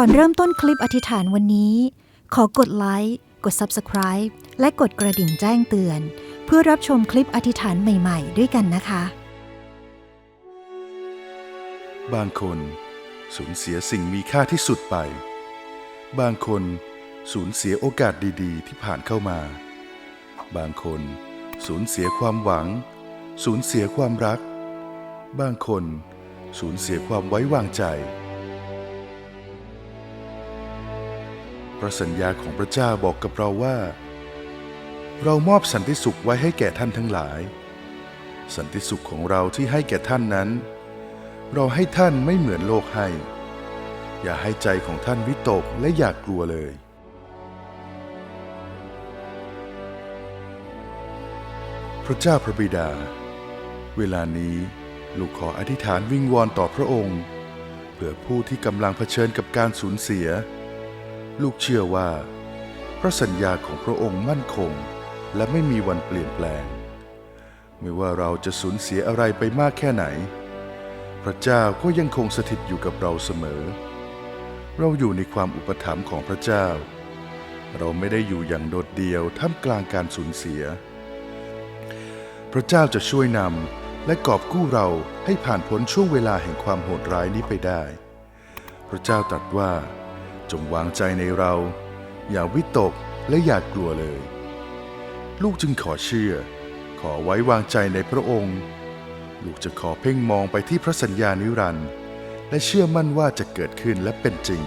ก่อนเริ่มต้นคลิปอธิษฐานวันนี้ ขอกดไลค์กด Subscribe และกดกระดิ่งแจ้งเตือน เพื่อรับชมคลิปอธิษฐานใหม่ๆ ด้วยกันนะคะ บางคนสูญเสียสิ่งมีค่าที่สุดไป บางคนสูญเสียโอกาสดีๆ ที่ผ่านเข้ามา บางคนสูญเสียความหวัง สูญเสียความรัก บางคนสูญเสียความไว้วางใจ พระสัญญาของพระเจ้าบอกกับเราว่า เรามอบสันติสุขไว้ให้แก่ท่านทั้งหลาย สันติสุขของเราที่ให้แก่ท่านนั้น เราให้ท่านไม่เหมือนโลกให้ อย่าให้ใจของท่านวิตกและอย่ากกลัวเลยพระเจ้าพระบิดา เวลานี้ลูกขออธิษฐานวิงวอนต่อพระองค์ เพื่อผู้ที่กำลังเผชิญกับการสูญเสีย ลูกเชื่อว่า พระสัญญาของพระองค์มั่นคง และไม่มีวันเปลี่ยนแปลง ไม่ว่าเราจะสูญเสียอะไรไปมากแค่ไหน พระเจ้าก็ยังคงสถิตอยู่กับเราเสมอ เราอยู่ในความอุปถัมภ์ของพระเจ้า เราไม่ได้อยู่อย่างโดดเดี่ยวท่ามกลางการสูญเสีย พระเจ้าจะช่วยนำและกอบกู้เราให้ผ่านพ้นช่วงเวลาแห่งความโหดร้ายนี้ไปได้ พระเจ้าตรัสว่า จงวางใจในเรา อย่าวิตกและอย่ากลัวเลย ลูกจึงขอเชื่อ ขอไว้วางใจในพระองค์ ลูกจะขอเพ่งมองไปที่พระสัญญานิรันดร์และเชื่อมั่นว่าจะเกิดขึ้นและเป็นจริง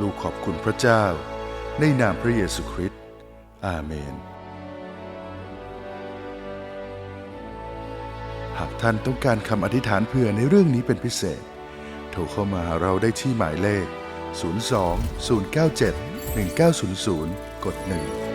ลูกขอบคุณพระเจ้า ในนามพระเยซูคริสต์อาเมน หากท่านต้องการคำอธิษฐานเผื่อในเรื่องนี้เป็นพิเศษ โทรเข้ามาหาเราได้ที่หมายเลข 02 097 1900 กด 1